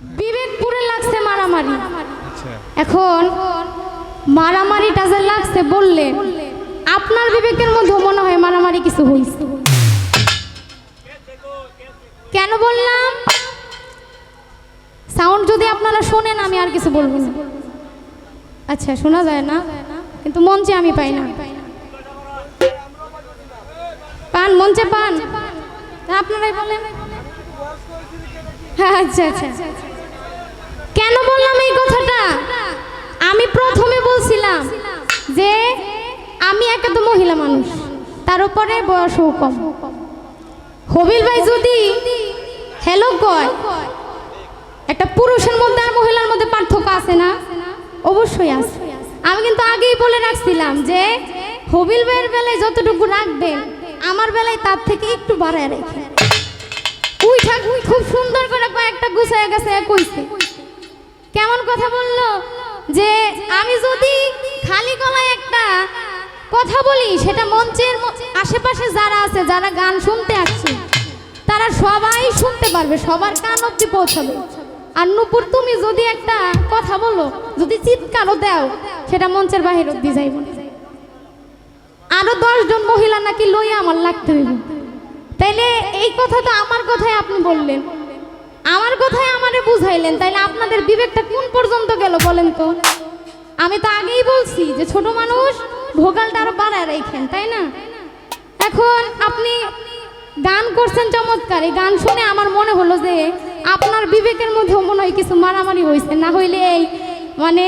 বিবেকপুরে লাগছে মারামারি। আচ্ছা। এখন মারামারিটা যে লাগছে বললেন আপনার বিবেকের মধ্যে মনে হয় মারামারি কিছু হয়েছে কেন বললাম? সাউন্ড যদি আপনারা শোনেন আমি আর কিছু বলব না। আচ্ছা শোনা যায় না? কিন্তু মঞ্চে আমি পাই না। পান মঞ্চে পান। আপনারাই বলেন। আচ্ছা আচ্ছা। কেন বললাম এই কথাটা? আমি প্রথমে বলছিলাম যে আমি একা তো মহিলা মানুষ, তার উপরে বয়সও কম। হবিল ভাই যদি, হ্যালো কয়, একটা পুরুষের মধ্যে আর মহিলার মধ্যে পার্থক্য আছে না? অবশ্যই আছে। আমি কিন্তু আগেই বলে রাখছিলাম যে হবিল ভাইয়ের বেলায় যতটুকু রাখবেন, আমার বেলায় তার থেকে একটু বাড়ায় রেখে। উইঠা খুব সুন্দর করে কয়েকটা গুছায় গেছে কইছে। কেমন কথা বলল? যে আমি যদি খালি গলায় একটা কথা বলি, সেটা মঞ্চের আশেপাশে যারা আছে, যারা গান শুনতে আসছে, তারা সবাই শুনতে পারবে, সবার কান অব্দি পৌঁছাবে। আর নুপুর, তুমি যদি একটা কথা বলো, যদি চিৎকারও দাও, সেটা মঞ্চের বাহির অব্দি যাইব। আরও দশজন মহিলা নাকি লইয়া আমার লাগতে হইব। তাইলে এই কথা তো আমার কথাই আপনি বললেন। আমার কথাই আমারে বুঝাইলেন। তাইলে আপনাদের বিবেকটা কোন পর্যন্ত গেল বলেন তো? আমি তো আগেই বলছি যে ছোট মানুষ ভোগালটা আরও বাড়ায় রেখেন, তাই না? এখন আপনি গান করছেন চমৎকার। এই গান শুনে আমার মনে হলো যে আপনার বিবেকের মধ্যে মনে হয় কিছু মারামারি হয়েছে না হইলে এই মানে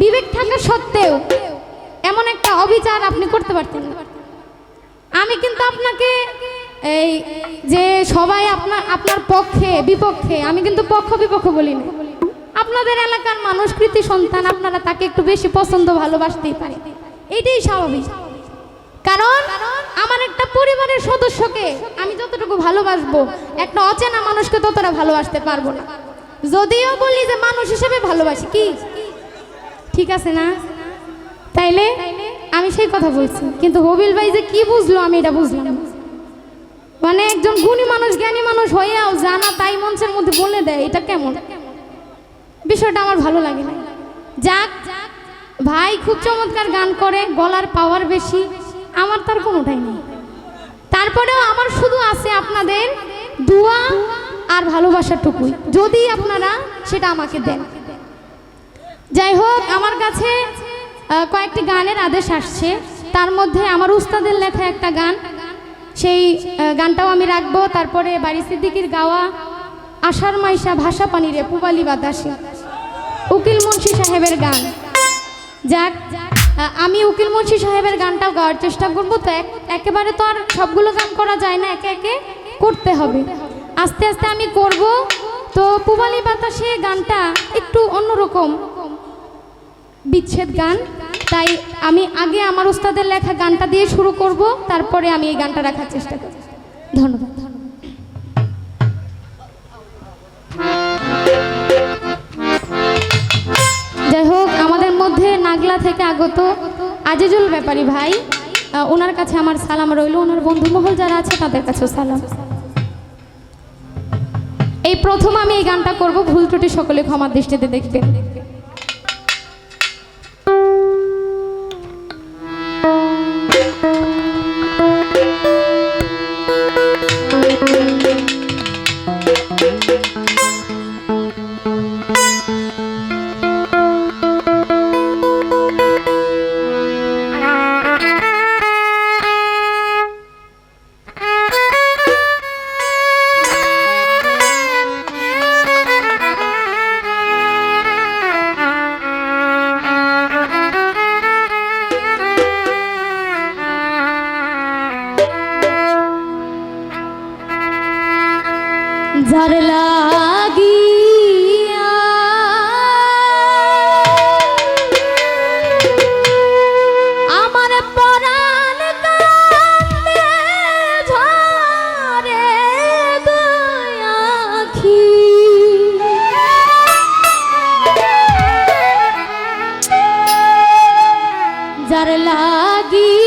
বিবেক থাকা সত্ত্বেও এমন একটা অবিচার আপনি করতে পারতেন আমি কিন্তু আপনাকে এই যে সবাই আপনার আপনার পক্ষে, বিপক্ষে, আমি কিন্তু পক্ষ বিপক্ষ বলি না আপনাদের এলাকার মানুষ, কৃতি সন্তান, আপনারা তাকে একটু বেশি পছন্দ, ভালোবাসতেই পারে। এটাই স্বাভাবিক। কারণ আমার একটা পরিবারের সদস্যকে আমি যতটুকু ভালোবাসবো, একটা অচেনা মানুষকে ততটা ভালোবাসতে পারব না। যদিও বলি যে মানুষ হিসেবে ভালোবাসি, কি? ঠিক আছে না? তাইলে আমি সেই কথা বলছি। কিন্তু হবিল ভাই যে কি বুঝলো, আমি এটা বুঝলাম না। মানে একজন গুণী মানুষ, জ্ঞানী মানুষ হইয়াও জানা তাই মঞ্চের মধ্যে বলে দেয়, এটা কেমন? বিষয়টা আমার ভালো লাগে না যাক, ভাই খুব চমৎকার গান করে, গলার পাওয়ার বেশি, আমার তার কোনোটাই নেই। তারপরেও আমার শুধু আছে আপনাদের দোয়া আর ভালোবাসাটুকুই যদি আপনারা সেটা আমাকে দেন। যাই হোক, আমার কাছে কয়েকটি গানের আদেশ আসছে। তার মধ্যে আমার উস্তাদের লেখা একটা গান সেই গানটাও আমি রাখব। তারপরে বাড়ি সিদ্দিকির গাওয়া, আষাঢ় মাইশা ভাষা পানিরে পুবালি বাতাসে। উকিল মুন্সি সাহেবের গান। যাক আমি উকিল মুন্সি সাহেবের গানটাও গাওয়ার চেষ্টা করব। তো এক- একেবারে তো আর সবগুলো গান করা যায় না, একে একে করতে হবে। আস্তে আস্তে আমি করব। তো পুবালি বাতাসে গানটা একটু অন্যরকম। বিচ্ছেদ গান। তাই আমি আগে আমার ওস্তাদের লেখা গানটা দিয়ে শুরু করব, তারপরে আমি এই গানটা রাখার চেষ্টা করব। ধন্যবাদ। যাই হোক, আমাদের মধ্যে নাগলা থেকে আগত আজিজুল ব্যাপারী ভাই ওনার কাছে আমার সালাম রইল। ওনার বন্ধু মহল যারা আছে, তাদের কাছেও সালাম। এই প্রথম আমি এই গানটা করব, ভুল ত্রুটি সকলে ক্ষমার দৃষ্টিতে দেখবেন। লাগি।